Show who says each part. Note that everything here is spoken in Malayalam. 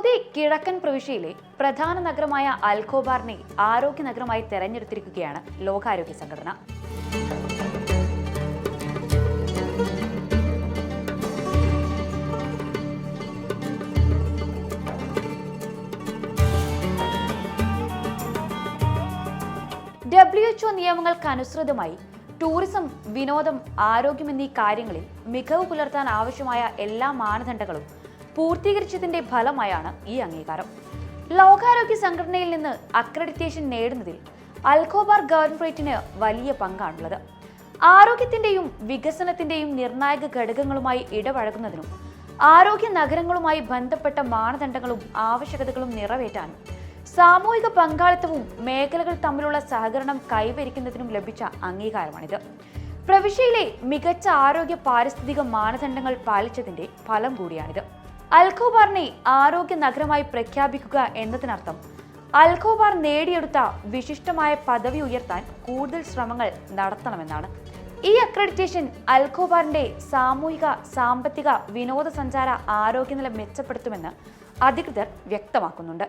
Speaker 1: സൗദി കിഴക്കൻ പ്രവിശ്യയിലെ പ്രധാന നഗരമായ അൽഖോബാറിനെ ആരോഗ്യ നഗരമായി തെരഞ്ഞെടുത്തിരിക്കുകയാണ് ലോകാരോഗ്യ സംഘടന. ഡബ്ല്യു എച്ച്ഒ നിയമങ്ങൾക്കനുസൃതമായി ടൂറിസം വിനോദം ആരോഗ്യം എന്നീ കാര്യങ്ങളിൽ മികവ് പുലർത്താൻ ആവശ്യമായ എല്ലാ മാനദണ്ഡങ്ങളും പൂർത്തീകരിച്ചതിന്റെ ഫലമായാണ് ഈ അംഗീകാരം. ലോകാരോഗ്യ സംഘടനയിൽ നിന്ന് അക്രഡിറ്റേഷൻ നേടുന്നതിൽ അൽഖോബാർ ഗവർണറേറ്റിന് വലിയ പങ്കാണുള്ളത്. ആരോഗ്യത്തിന്റെയും വികസനത്തിന്റെയും നിർണായക ഘടകങ്ങളുമായി ഇടപഴകുന്നതിനും ആരോഗ്യ നഗരങ്ങളുമായി ബന്ധപ്പെട്ട മാനദണ്ഡങ്ങളും ആവശ്യകതകളും നിറവേറ്റാനും സാമൂഹിക പങ്കാളിത്തവും മേഖലകൾ തമ്മിലുള്ള സഹകരണം കൈവരിക്കുന്നതിനും ലഭിച്ച അംഗീകാരമാണിത്. പ്രവിശ്യയിലെ മികച്ച ആരോഗ്യ പാരിസ്ഥിതിക മാനദണ്ഡങ്ങൾ പാലിച്ചതിന്റെ ഫലം കൂടിയാണിത്. അൽഖോബാറിനെ ആരോഗ്യ നഗരമായി പ്രഖ്യാപിക്കുക എന്നതിനർത്ഥം. അൽഖോബാർ നേടിയെടുത്ത വിശിഷ്ടമായ പദവി ഉയർത്താൻ കൂടുതൽ ശ്രമങ്ങൾ നടത്തണമെന്നാണ്. ഈ അക്രഡിറ്റേഷൻ അൽഖോബാറിന്റെ സാമൂഹിക സാമ്പത്തിക വിനോദസഞ്ചാര ആരോഗ്യനില മെച്ചപ്പെടുത്തുമെന്ന് അധികൃതർ വ്യക്തമാക്കുന്നുണ്ട്.